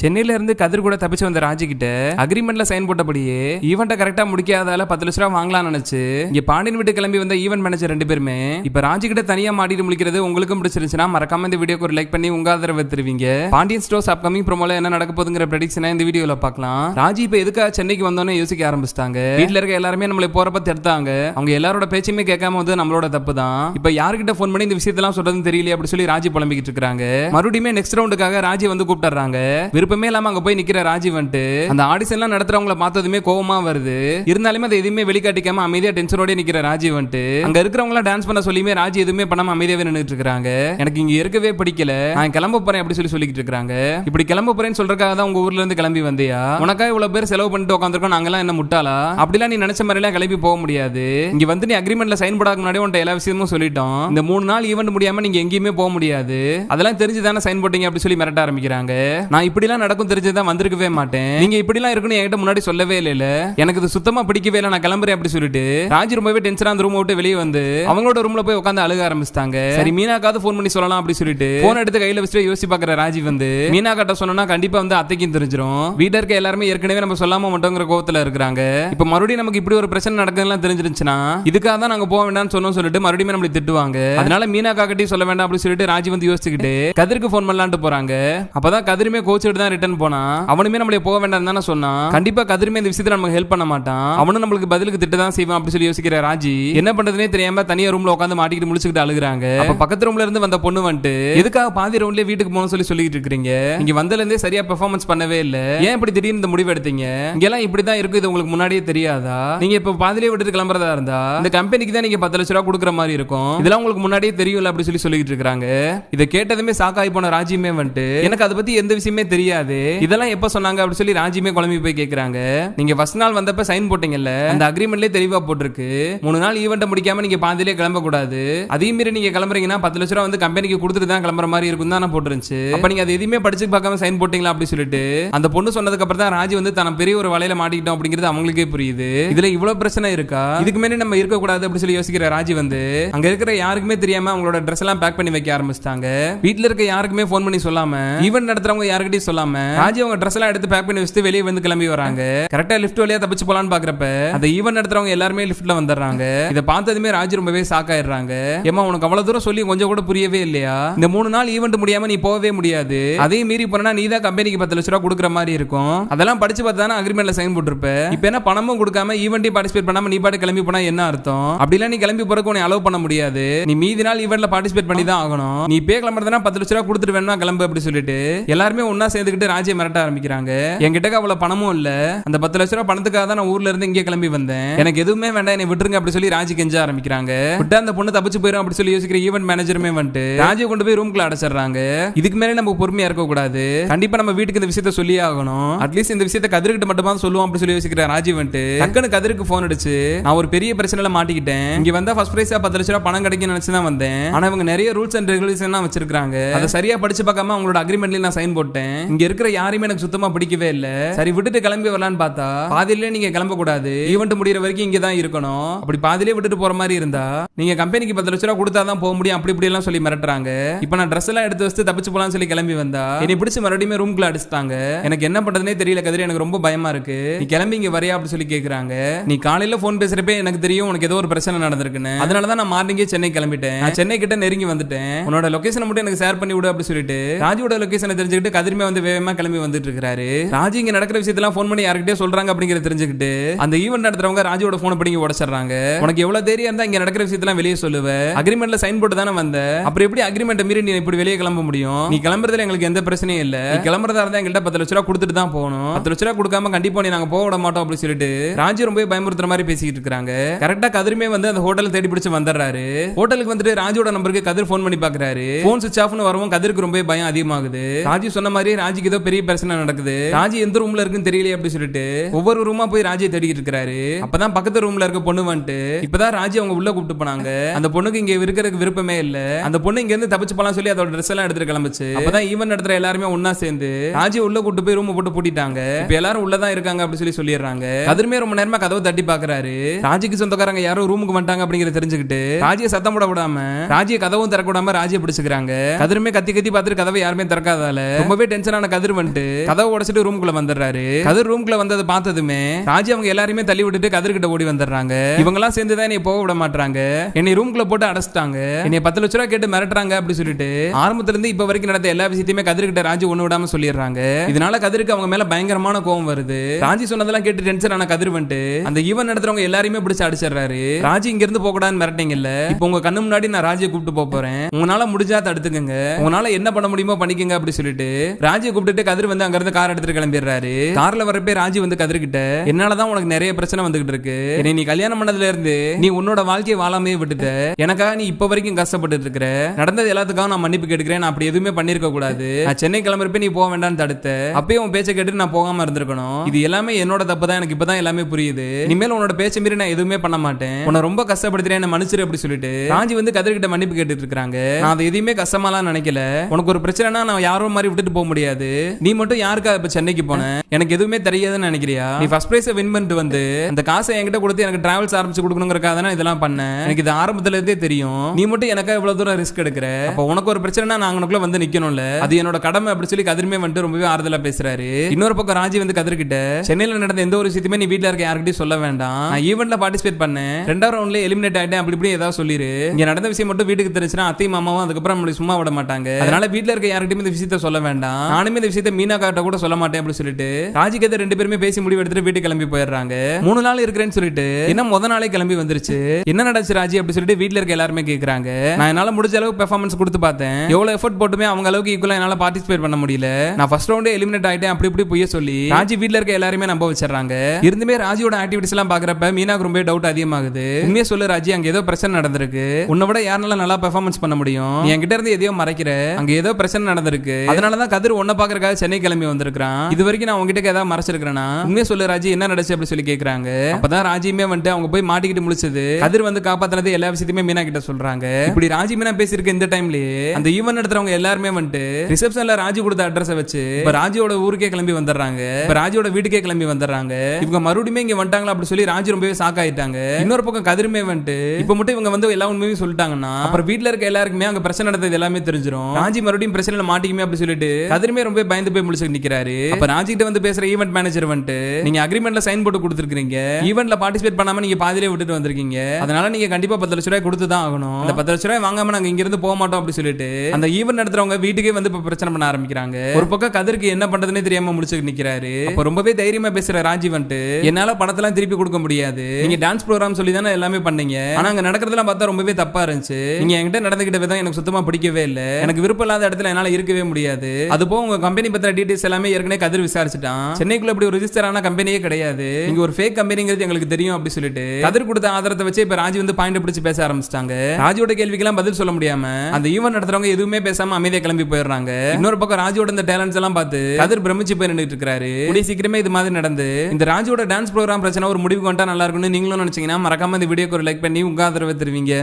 சென்னையில இருந்து கதிர் கூட தப்பிச்சு வந்த ராஜி கிட்ட அக்ரிமெண்ட்ல சைன் போட்டபடியே ஈவெண்ட்டை கரெக்டா முடிக்காதால பத்து லட்ச ரூபா வாங்கலாம் நினைச்சு இங்க பாண்டியன் வீட்டு கிளம்பி வந்த ஈவெண்ட் மேனேஜர் ரெண்டு பேருமே இப்ப ராஜி கிட்ட தனியா மாடிட்டு முடிக்கிறது உங்களுக்கும் பிடிச்சிருந்துச்சுன்னா மறக்காம இந்த வீடியோக்கு ஒரு லைக் பண்ணி உங்க ஆதரவு தருவீங்க. பாண்டியன் ஸ்டோர்ஸ் அப்கமிங் ப்ரோமோல என்ன நடக்க போதுங்கிற ப்ரெடிக்ஷனை இந்த வீடியோல பார்க்கலாம். ராஜி இப்ப எதுக்காக சென்னைக்கு வந்தோன்னு யோசிக்க ஆரம்பிச்சிட்டாங்க. வீட்ல இருக்க எல்லாருமே நம்மளை போறப்ப தடுத்தாங்க அவங்க எல்லாரோட பேச்சுமே கேட்காம வந்து நம்மளோட தப்பு தான் இப்ப யார்கிட்ட ஃபோன் பண்ணி இந்த விஷயத்தெல்லாம் சொல்றதுன்னு தெரியல அப்படின்னு சொல்லி ராஜி புலம்பிக்கிட்டு இருக்காங்க மறுபடியும் நெக்ஸ்ட் ரவுண்டுக்காக ராஜி வந்து கூப்பிட்டுறாங்க. விருப்பமே இல்லாம அங்க போய் நிக்கிற ராஜி வந்துட்டு அந்த ஆடிஷன்லாம் நடத்துறவங்கள பார்த்ததுமே கோவமா வருது. இருந்தாலுமே அதை எதுவுமே வெளிக்காட்டிக்காம அமைதியா டென்ஷனோட நிக்கிற ராஜி வந்துட்டு அங்க இருக்கிறவங்க டான்ஸ் பண்ண சொல்லியுமே ராஜி எதுவுமே பண்ணாம அமைதியாவே நின்றுட்டு இருக்காங்க எனக்கு இங்க இருக்கவே பிடிக்கல. நான் கிளம்ப போறேன் அப்படி சொல்லி சொல்லிக்கிட்டு இருக்காங்க இப்படி கிளம்ப போறேன்னு சொல்றதுக்காக தான் உங்க ஊர்ல இருந்து கிளம்பி வந்தியா? உனக்கா இவ்வளவு பேர் செலவு பண்ணிட்டு உட்காந்துருக்கோம் நாங்கெல்லாம் என்ன முட்டாளா? அப்படிலாம் நீ நினைச்ச மாதிரி எல்லாம் கிளம்பி போக முடியாது. இங்க வந்து நீ அக்ரிமெண்ட்ல சைன் போடாத முன்னாடி உன்ட்ட எல்லா விஷயமும் சொல்லிட்டோம். இந்த மூணு நாள் ஈவெண்ட் முடியாம நீங்க எங்கேயுமே போக முடியாது. அதெல்லாம் தெரிஞ்சு தானே சைன் போட்டீங்க அப்படி சொல்லி மிரட்ட ஆரம்பிக்கிறாங்க. நான் இப்படிலாம் நடக்கும் தெரிஞ்சுதான் வந்திருக்கவே மாட்டேன். நீங்க இப்படிலாம் இருக்குன்னு என்கிட்ட முன்னாடி சொல்லவே இல்ல எனக்கு இது சுத்தமா பிடிக்கவே இல்லை நான் கிளம்புறேன் அப்படி சொல்லிட்டு. ராஜ் ரொம்பவே டென்ஷனா அந்த ரூம் விட்டு வெளியே வந்து அவங்களோட ரூம்ல போய் உட்காந்து அழுக ஆரம்பிச்சிட்டாங்க. சரி மீனாக்காவது ஃபோன் பண்ணி சொல்லலாம் அப்படி சொல்லிட்டு போன் எடுத்து கையில வச்சுட்டு யோசிச்சு பாக்குற ராஜி வந்து மீனா கிட்ட சொன்னா கண்டிப்பா வந்து அத்தைக்கும் தெரிஞ்சிடும் வீட்டுல இருக்க எல்லாருமே ஏற்கனவே நம்ம சொல்லாம மாட்டோங்கிற கோவத்துல இருக்கிறாங்க. இப்ப மறுபடியும் நமக்கு இப்படி ஒரு பிரச்சனை நடக்குதுலாம் தெரிஞ்சிருச்சுன்னா இதுக்காக தான் நாங்க போக வேண்டாம்னு சொன்னோம் சொல்லிட்டு மறுபடியும் நம்மளை திட்டுவாங்க. அதனால மீனா காக்கட்டி சொல்ல வேண்டாம் அப்படின்னு சொல்லிட்டு ராஜி வந்து யோசிச்சுக்கிட்டு கதிருக்கு ஃபோன் பண்ணலான்ட்டு போறாங்க. அப்பதான் கதிருமே கோச்சுட்டு தான் ரிட்டர்ன் போனா அவனுமே நம்மளே போக வேண்டாம் தானே சொன்னான். கண்டிப்பா கதிருமே இந்த விஷயத்துல நமக்கு ஹெல்ப் பண்ண மாட்டான். அவனும் நம்மளுக்கு பதிலுக்கு திட்டு தான் செய்வான் அப்படி சொல்லி யோசிக்கிற ராஜி என்ன பண்றதுனே தெரியாம தனியா ரூம்ல உட்காந்து மாட்டிக்கிட்டு முடிச்சுக்கிட்டு அழுகுறாங்க. அப்ப பக்கத்து ரூம்ல இருந்து வந்த பொண்ணு வந்துட்டு எதுக்காக பாதி ரவுண்ட்லயே வீட்டுக்கு போகணும்னு சொல்லி சொல்லிட்டு இருக்கீங்க இங்க வந்ததுல இருந்தே சரியா பெர்ஃபார்மன்ஸ் பண்ணவே இல்ல. ஏன் இப்படி திடீர்னு இந்த முடிவு எடுத்தீங்க? இங்கெல்லாம் இப்படிதான் இருக்கு இது உங்களுக்கு முன்னாடியே தெரியாதா? நீங்க இப்ப பாதிலே விட்டுட்டு கிளம்புறதா இருந்தா இந்த கம்பெனிக்கு தான் நீங்க பத்து லட்ச ரூபா கொடுக்குற மாதிரி இருக்கும். இதெல்லாம் உங்களுக்கு முன்னாடியே தெரியும்ல அப்படி சொல்லி சொல்லிட்டு இருக்காங்க இதை கேட்டதுமே சாக்காய் போன ராஜியுமே வந்துட்டு எனக்கு அதை பத்தி எந்த விஷயமே தெரியாது. இதெல்லாம் எப்ப சொன்னாங்க அப்படி சொல்லி ராஜியுமே குழம்பி போய் கேக்குறாங்க. நீங்க ஃபர்ஸ்ட் நாள் வந்தப்ப சைன் போட்டீங்கல்ல? அந்த அக்ரிமெண்ட்லயே தெளிவா போட்டிருக்கு. மூணு நாள் ஈவெண்ட் முடிக்காம நீங்க பாதிலே கிளம்ப கூடாது அதே மீறி நீங்க கிளம்புறீங்கன்னா பத்து லட்ச ரூபா வந்து கம்பெனிக்கு கொடுத்துட்டு தான் கிளம்புற மாதிரி இருக்கும் தான் போட்டுருந்துச்சு. அப்ப நீங்க அது எதுவுமே படிச்சு பார்க்காம சைன் போட்டீங்களா அப்படி சொல்லிட்டு. அந்த பொண்ணு சொன்னதுக்கு அப்புறம் தான் ராஜி வந்து தன பெரிய ஒரு வலையில மாட்டிக்கிட்டோம் அப்படிங்கிறது அவங்களுக்கே புரியுது. இதுல இவ்வளவு பிரச்சனை இருக்கா? இதுக்கு மேலே நம்ம இருக்க கூடாது அப்படி சொல்லி யோசிக்கிற ராஜி வந்து அங்க இருக்கிற யாருக்குமே தெரியாம அவங்களோட ட்ரெஸ் எல்லாம் பேக் பண்ணி வைக்க ஆரம்பிச்சிட்டாங்க. வீட்ல இருக்க யாருக்குமே போன் பண்ணி சொல்லாம ஈவெண்ட் நடத்துறவங்க யாருக்கிட்டையும் சொல்லாம ராஜி அவங்க ட்ரெஸ் எல்லாம் எடுத்து பேக் பண்ணி வச்சுட்டு வெளியே வந்து கிளம்பி வராங்க. கரெக்டா லிஃப்ட் வழியா தப்பிச்சு போலான்னு பாக்குறப்ப அந்த ஈவன் நடத்துறவங்க எல்லாருமே லிஃப்ட்ல வந்துடுறாங்க. இதை பார்த்ததுமே ராஜி ரொம்பவே ஷாக் ஆயிடுறாங்க. ஏமா உனக்கு அவ்வளவு தூரம் சொல்லி கொஞ்சம் கூட புரியவே இல்லையா? இந்த மூணு நாள் ஈவெண்ட் முடியாம நீ போகவே முடியாது. அதையும் மீறி போனா நீ தான் கம்பெனிக்கு பத்து லட்ச ரூபா கொடுக்குற மாதிரி இருக்கும். அதெல்லாம் படிச்சு பார்த்தா தானே அக்ரிமெண்ட்ல சைன் போட்டிருப்ப? இப்போ என்ன பணமும் கொடுக்காம ஈவெண்ட்டையும் பார்ட்டிசிபேட் பண்ணாம நீ பாட்டு கிளம்பி போனா என்ன அர்த்தம்? அப்படிலாம் நீ கிளம்பி போறக்கு உன்னை அலோவ் பண்ண முடியாது. நீ மீதி நாள் ஈவெண்ட்ல பார்ட்டிசிபேட் பண்ணி தான் ஆகணும். நீ பே கிளம்புறதுனா பத்து லட்ச ரூபா கொடுத்துட்டு வேணுமா கிளம்பு அப்படி சொல்லிட்டு. எல்லாருமே ஒன்னா சேர்ந்து சேர்ந்துக்கிட்டு ராஜ்ய மிரட்ட ஆரம்பிக்கிறாங்க. என்கிட்ட அவ்வளவு பணமும் இல்ல. அந்த பத்து லட்ச ரூபா பணத்துக்காக தான் நான் ஊர்ல இருந்து இங்கே கிளம்பி வந்தேன். எனக்கு எதுவுமே வேண்டாம் என்னை விட்டுருங்க அப்படி சொல்லி ராஜி கெஞ்ச ஆரம்பிக்கிறாங்க. விட்டா அந்த பொண்ணு தப்பிச்சு போயிடும் அப்படி சொல்லி யோசிக்கிற ஈவெண்ட் மேனேஜருமே வந்துட்டு ராஜியை கொண்டு போய் ரூம்குள்ள அடைச்சிடுறாங்க. இதுக்கு மேலே நம்ம பொறுமையா இருக்க கூடாது. கண்டிப்பா நம்ம வீட்டுக்கு இந்த விஷயத்த சொல்லியே ஆகணும். அட்லீஸ்ட் இந்த விஷயத்த கதிர்கிட்ட மட்டுமா சொல்லுவோம் அப்படி சொல்லி யோசிக்கிற ராஜி வந்துட்டு டக்குனு கதிருக்கு போன் அடிச்சு நான் ஒரு பெரிய பிரச்சனையில மாட்டிக்கிட்டேன். இங்க வந்தா ஃபர்ஸ்ட் பிரைஸா பத்து லட்ச ரூபா பணம் கிடைக்கும் நினைச்சு தான் வந்தேன். ஆனா இவங்க நிறைய ரூல்ஸ் அண்ட் ரெகுலேஷன் வச்சிருக்காங்க அதை சரியா படிச்சு பார்க்காம அவங்களோட அக்ரிமெண்ட்லயும் நான் சைன் போட்டேன். இங்க இருக்கிற யாரையுமே எனக்கு சுத்தமா பிடிக்கவே இல்ல. சரி விட்டுட்டு கிளம்பி வரலான்னு பார்த்தா பாதியிலே நீங்க கிளம்ப கூடாது ஈவெண்ட் முடியிற வரைக்கும் இங்க தான் இருக்கணும். அப்படி பாதியிலே விட்டுட்டு போற மாதிரி இருந்தா நீங்க கம்பெனிக்கு பத்து லட்ச ரூபா கொடுத்தா தான் போக முடியும். அப்படி இப்படி எல்லாம் சொல்லி மிரட்டுறாங்க. இப்போ நான் ட்ரெஸ் எல்லாம் எடுத்து வச்சு தப்பிச்சு போலாம்னு சொல்லி கிளம்பி வந்தா என்னை பிடிச்சு மறுபடியும் ரூம்குள்ள அடிச்சிட்டாங்க. எனக்கு என்ன பண்றதுனே தெரியல கதிரி எனக்கு ரொம்ப பயமா இருக்கு. நீ கிளம்பி இங்க வரையா அப்படி சொல்லி கேக்குறாங்க. நீ காலையில போன் பேசுறப்பே எனக்கு தெரியும் உனக்கு ஏதோ ஒரு பிரச்சனை நடந்திருக்குன்னு. அதனால தான் நான் மார்னிங்கே சென்னை கிளம்பிட்டேன். நான் சென்னை கிட்ட நெருங்கி வந்துட்டேன். உன்னோட லொகேஷனை மட்டும் எனக்கு ஷேர் பண்ணி விடு அப்படி சொல்லிட்டு ராஜுவோட லொகேஷனை தெரிஞ்சுக்கிட்டு கதிரிமே வந்து வேகமா கிளம்பி வந்துட்டு இருக்காரு ராஜு இங்க நடக்கிற விஷயத்தெல்லாம் ஃபோன் பண்ணி யார்கிட்டயே சொல்றாங்க அப்படிங்கறத தெரிஞ்சுக்கிட்டு அந்த ஈவெண்ட் நடத்துறவங்க ராஜுவோட போனை பிடிங்கி உடச்சிடுறாங்க. உனக்கு எவ்வளவு தைரியம் இருந்தா இங்க நடக்கிற விஷயத்தெல்லாம் வெளியே சொல்லுவ. அக்ரிமெண்ட்ல சைன் போட்டு தானே வந்த. அப்புறம் எப்படி அக்ரிமெண்ட் மீறி நீ இப்படி வெளியே கிளம்ப முடியும்? நீ கிளம்புறதுல எங்களுக்கு எந்த பிரச்சனையும் இல்ல. நீ கிளம்புறதா இருந்தா எங்கள்கிட்ட பத்து லட்ச ரூபா கொடுத்துட்டு தான் போகணும். பத்து லட்ச ரூபா கொடுக்காம கண்டிப்பா நீ நாங்க போக விட மாட்டோம் அப்படின்னு சொல்லிட்டு ராஜு ரொம்ப பயமுறுத்துற மாதிரி பேசிக்கிட்டு இருக்காங்க. கரெக்டா கதிருமே வந்து அந்த ஹோட்டல் தேடி பிடிச்சு வந்துடுறாரு. ஹோட்டலுக்கு வந்துட்டு ராஜியோட நம்பருக்கு கதிர் போன் பண்ணி பாக்குறாரு. போன் சுவிச் ஆஃப்னு வரவும் கதிருக்கு ரொம்ப பயம் அதிகமாகுது. ராஜு சொன்ன மாதிரி ராஜு ராஜிக்கு ஏதோ பெரிய பிரச்சனை நடக்குது. ராஜி எந்த ரூம்ல இருக்குன்னு தெரியலையே அப்படின்னு சொல்லிட்டு ஒவ்வொரு ரூமா போய் ராஜியை தேடிட்டு இருக்காரு அப்பதான் பக்கத்து ரூம்ல இருக்க பொண்ணு வந்துட்டு இப்பதான் ராஜி அவங்க உள்ள கூப்பிட்டு போனாங்க. அந்த பொண்ணுக்கு இங்க இருக்கிறதுக்கு விருப்பமே இல்ல. அந்த பொண்ணு இங்க இருந்து தப்பிச்சு போலாம் சொல்லி அதோட ட்ரெஸ் எல்லாம் எடுத்துட்டு கிளம்பிச்சு. அப்பதான் ஈவன் நடத்துற எல்லாருமே ஒன்னா சேர்ந்து ராஜி உள்ள கூட்டு போய் ரூம் போட்டு பூட்டிட்டாங்க. இப்ப எல்லாரும் உள்ளதான் இருக்காங்க அப்படின்னு சொல்லி சொல்லிடுறாங்க. கதிர்மே ரொம்ப நேரமா கதவை தட்டி பாக்குறாரு. ராஜிக்கு சொந்தக்காரங்க யாரும் ரூமுக்கு வந்துட்டாங்க அப்படிங்கறத தெரிஞ்சுக்கிட்டு ராஜிய சத்தம் போட விடாம ராஜிய கதவும் திறக்க விடாம ராஜிய பிடிச்சுக்கிறாங்க. கதிருமே கத்தி கத்தி பார்த்துட்டு கதவை யாருமே திறக்காதால ரொம்பவே டென்ஷனான கதிர் வந்துட்டு கதவை உடைச்சிட்டு ரூம்குள்ள வந்துடுறாரு. கதிர் ரூம்குள்ள வந்ததை பார்த்ததுமே ராஜி அவங்க எல்லாரையுமே தள்ளி விட்டுட்டு கதிர் கிட்ட ஓடி வந்துடுறாங்க. இவங்க எல்லாம் சேர்ந்து தான் என்னை போக விட மாட்டாங்க என்னை ரூம்குள்ள போட்டு அடைச்சிட்டாங்க. என்னை பத்து லட்ச ரூபா கேட்டு மிரட்டுறாங்க அப்படி சொல்லிட்டு ஆரம்பத்துல இருந்து இப்ப வரைக்கும் நடந்த எல்லா விஷயத்தையுமே கதிர் கிட்ட ராஜி ஒண்ணு விடாம சொல்லிடுறாங்க. இதனால கதிருக்கு அவங்க மேல பயங்கரமான கோவம் வருது. ராஜி சொன்னதெல்லாம் கேட்டு டென்ஷன் ஆன கதிர் வந்துட்டு அந்த ஈவன் நடத்துறவங்க எல்லாரையுமே பிடிச்சு அடிச்சிடுறாரு. ராஜி இங்க இருந்து போக கூடாதுன்னு மிரட்டிங்கல்ல இப்போ உங்க கண்ணு முன்னாடி நான் ராஜியை கூப்பிட்டு போக போறேன். உங்களால முடிஞ்சா தடுத்துக்கங்க. உங்களால என்ன பண்ண முடியுமோ பண்ணிக்கங்க அப்படி சொல்லிட்டு ராஜியை கூப்பிட்டுட்டு கதிர் வந்து அங்க இருந்து கார் எடுத்துட்டு கிளம்பிடுறாரு. கார்ல வரப்பே ராஜி வந்து கதிர் கிட்ட என்னாலதான் உனக்கு நிறைய பிரச்சனை வந்துகிட்டு இருக்கு. என்னை நீ கல்யாணம் பண்ணதுல இருந்து நீ உன்னோட வாழ்க்கையை வாழாமே விட்டுட்ட. எனக்காக நீ இப்ப வரைக்கும் கஷ்டப்பட்டு இருக்கிற. நடந்தது எல்லாத்துக்காக நான் மன்னிப்பு கேட்டுக்கிறேன். நான் அப்படி எதுவுமே பண்ணிருக்க கூடாது. நான் சென்னை கிளம்புறப்ப நீ போக வேண்டாம்னு தடுத்த. அப்பயே உன் பேச்சை கேட்டு நான் போகாம இருந்திருக்கணும். இது எல்லாமே என்னோட தப்பு தான். எனக்கு இப்பதான் எல்லாமே புரியுது. இனிமேல் உன்னோட பேச்சை மீறி நான் எதுவுமே பண்ண மாட்டேன். உன்னை ரொம்ப கஷ்டப்படுத்துறேன். என்ன மன்னிச்சிரு அப்படி சொல்லிட்டு ராஜி வந்து கதிர்கிட்ட மன்னிப்பு கேட்டுட்டு இருக்காங்க நான் அதை எதையுமே கஷ்டமாலாம் நினைக்கல. உனக்கு ஒரு பிரச்சனைனா நான் யாரோ மாதிரி விட்டுட்டு போக முடியாது. நீ மட்டும் யாருக்கா இப்ப சென்னைக்கு போன? எனக்கு எதுவுமே தெரியாதுன்னு நினைக்கிறியா? நீ ஃபர்ஸ்ட் பிரைஸ் வின் பண்ணிட்டு வந்து அந்த காசை என்கிட்ட கொடுத்து எனக்கு டிராவல்ஸ் ஆரம்பிச்சு கொடுக்கணுங்கிறக்காக தானே இதெல்லாம் பண்ணேன் எனக்கு இது ஆரம்பத்துல இருந்தே தெரியும். நீ மட்டும் எனக்கா இவ்வளவு தூரம் ரிஸ்க் எடுக்கிற? அப்ப உனக்கு ஒரு பிரச்சனைனா நான் உனக்குள்ள வந்து நிக்கணும்ல? அது என்னோட கடமை அப்படி சொல்லி கதிர்மே வந்துட்டு ரொம்பவே ஆறுதலா பேசுறாரு. இன்னொரு பக்கம் ராஜி வந்து கதிர்கிட்ட சென்னையில நடந்த எந்த ஒரு விஷயத்தையுமே நீ வீட்டுல இருக்க யார்கிட்டயும் சொல்ல வேண்டாம். நான் ஈவெண்ட்ல பார்ட்டிசிபேட் பண்ணேன். ரெண்டாவது ரவுண்ட்ல எலிமினேட் ஆயிட்டேன். அப்படி இப்படி ஏதாவது சொல்லிரு. இங்க நடந்த விஷயம் மட்டும் வீட்டுக்கு தெரிஞ்சுனா அத்தையும் மாமாவும் அதுக்கப்புறம் நம்மளுக்கு சும்மா விட மாட்டாங்க. அதனால வீட்டுல இருக்க யாருக்கிட்டையும் இந்த விஷயத்த சொல்ல வேண்டாம். நானுமே இந்த விஷயத்த மீனா காட்ட கூட சொல்ல மாட்டேன் அப்படின்னு சொல்லிட்டு ராஜிகத்தை ரெண்டு பேருமே பேசி முடிவு எடுத்துட்டு வீட்டுக்கு கிளம்பி போயிடுறாங்க. மூணு நாள் இருக்கிறேன்னு சொல்லிட்டு என்ன முத நாளே கிளம்பி வந்துருச்சு. என்ன நடந்துச்சு ராஜி அப்படி சொல்லிட்டு வீட்டுல இருக்க எல்லாருமே கேக்குறாங்க. நான் என்னால முடிஞ்ச அளவுக்கு பெர்ஃபார்மன்ஸ் கொடுத்து பார்த்தேன். எவ்வளவு எஃபர்ட் போட்டுமே அவங்க அளவுக்கு ஈக்குவலா என்னால பார்ட்டிசிபேட் பண்ண முடியல. நான் ஃபர்ஸ்ட் ரவுண்டே எலிமினேட் ஆயிட்டேன் அப்படி இப்படி பொய்ய சொல்லி ராஜி வீட்ல இருக்க எல்லாருமே நம்ப வச்சிடறாங்க. இருந்துமே ராஜியோட ஆக்டிவிட்டிஸ் எல்லாம் பாக்குறப்ப மீனாக்கு ரொம்ப டவுட் அதிகமாகுது. உண்மையே சொல்லு ராஜி அங்க ஏதோ பிரச்சனை நடந்திருக்கு. உன்னை விட யாருனால நல்லா பெர்ஃபார்மன்ஸ் பண்ண முடியும்? என்கிட்ட இருந்து எதையோ மறைக்கிற. அங்க ஏதோ பிரச்சனை நடந்திருக்கு. அதனாலதான் கதிர் ஒன்ன பாக்குறதுக்காக சென்னை கிளம்பி வந்திருக்கான் இது வரைக்கும் நான் உங்ககிட்ட ஏதாவது மறைச்சிருக்கிறேன்னா உண்மையே சொல்லு ராஜி என்ன நடந்துச்சு அப்படி சொல்லி கேட்கறாங்க அப்பதான் ராஜியுமே வந்துட்டு அவங்க போய் மாட்டிக்கிட்டு முடிச்சது கதிர் வந்து காப்பாத்தினது எல்லா விஷயத்தையுமே மீனா கிட்ட சொல்றாங்க. இப்படி ராஜி மீனா பேசியிருக்க இந்த டைம்லயே அந்த ஈவன் நடத்துறவங்க எல்லாருமே வந்துட்டு ரிசப்ஷன்ல ராஜி கொடுத்த அட்ரஸ் வச்சு இப்ப ராஜியோட ஊருக்கே கிளம்பி வந்துடுறாங்க. இப்ப ராஜியோட வீட்டுக்கே கிளம்பி வந்துடுறாங்க. இவங்க மறுபடியும் இங்க வந்துட்டாங்களா அப்படி சொல்லி ராஜி ரொம்பவே ஷாக் ஆயிட்டாங்க. இன்னொரு பக்கம் கதிருமே வந்துட்டு இப்ப மட்டும் இவங்க வந்து எல்லா உண்மையும் சொல்லிட்டாங்கன்னா அப்புறம் வீட்டுல இருக்க எல்லாருக்குமே அங்க பிரச்சனை நடந்தது எல்லாமே தெரிஞ்சிடும் ராஜி மறுபடியும் பிரச்சனை மாட்டிக்குமே அப்படி சொல்லிட்டு கதிருமே ரொம்ப பயந்து போய் முடிச்சு நிக்கிறாரு. அப்ப ராஜிட்ட வந்து பேசுற ஈவென்ட் மேனேஜர் வந்துட்டு நீங்க அக்ரிமெண்ட்ல சைன் போட்டு கொடுத்துருக்கீங்க ஈவெண்ட்ல பார்ட்டிசிபேட் பண்ணாம நீங்க பாதிலே விட்டுட்டு வந்திருக்கீங்க. அதனால நீங்க கண்டிப்பா பத்து லட்ச ரூபாய் கொடுத்து தான் ஆகணும். அந்த பத்து லட்ச ரூபாய் வாங்காம நாங்க இங்க இருந்து போக மாட்டோம் அப்படி சொல்லிட்டு அந்த ஈவெண்ட் நடத்துறவங்க வீட்டுக்கே வந்து இப்ப பிரச்சனை பண்ண ஆரம்பிக்கிறாங்க. ஒரு பக்கம் கதிருக்கு என்ன பண்றதுன்னே தெரியாம முடிச்சு நிக்கிறாரு. அப்ப ரொம்பவே தைரியமா பேசுற ராஜி வந்துட்டு என்னால பணத்தெல்லாம் திருப்பி கொடுக்க முடியாது. நீங்க டான்ஸ் ப்ரோக்ராம் சொல்லி தானே எல்லாமே பண்ணீங்க. ஆனா அங்க நடக்கிறதெல்லாம் பார்த்தா ரொம்பவே தப்பா இருந்துச்சு. நீங்க என்கிட்ட நடந்துகிட்ட விதம் எனக்கு சுத்தமா பிடிக்கவே இல்லை. எனக்கு விருப்பம் இல்லாத இடத்துல என்னால இருக்கவே முடியாது. அது போக உங்க கம்பெனி பத்தின டீடைல்ஸ் எல்லாமே ஏற்கனவே கதிர் விசாரிச்சுட்டான். சென்னைக்குள்ள இப்படி ஒரு ரிஜிஸ்டர் ஆன கம்பெனியே கிடையாது. இங்கே ஒரு ஃபேக் கம்பெனிங்கிறது எங்களுக்கு தெரியும் அப்படி சொல்லிட்டு. கதிர் கொடுத்த ஆதாரத்தை வச்சு இப்ப ராஜி வந்து பாயிண்ட் பிடிச்சு பேச ஆரம்பிச்சிட்டாங்க. ராஜியோட கேள்விக்கெல்லாம் பதில் சொல்ல முடியாம அந்த ஈவன் நடத்துறவங்க எதுவுமே பேசாம அமைதியா கிளம்பி போயிடுறாங்க. இன்னொரு பக்கம் ராஜியோட இந்த டேலண்ட்ஸ் எல்லாம் பார்த்து கதிர் பிரமிச்சு போய் நின்றுட்டு இருக்காரு. கூடிய சீக்கிரமே இது மாதிரி நடந்து இந்த ராஜியோட டான்ஸ் ப்ரோக்ராம் பிரச்சனை ஒரு முடிவு கொண்டா நல்லா இருக்கும்னு நீங்களும் நினைச்சீங்கன்னா மறக்காம இந்த வீடியோக்கு ஒரு லைக் பண்ணி உங்க ஆதரவை தருவீங்க.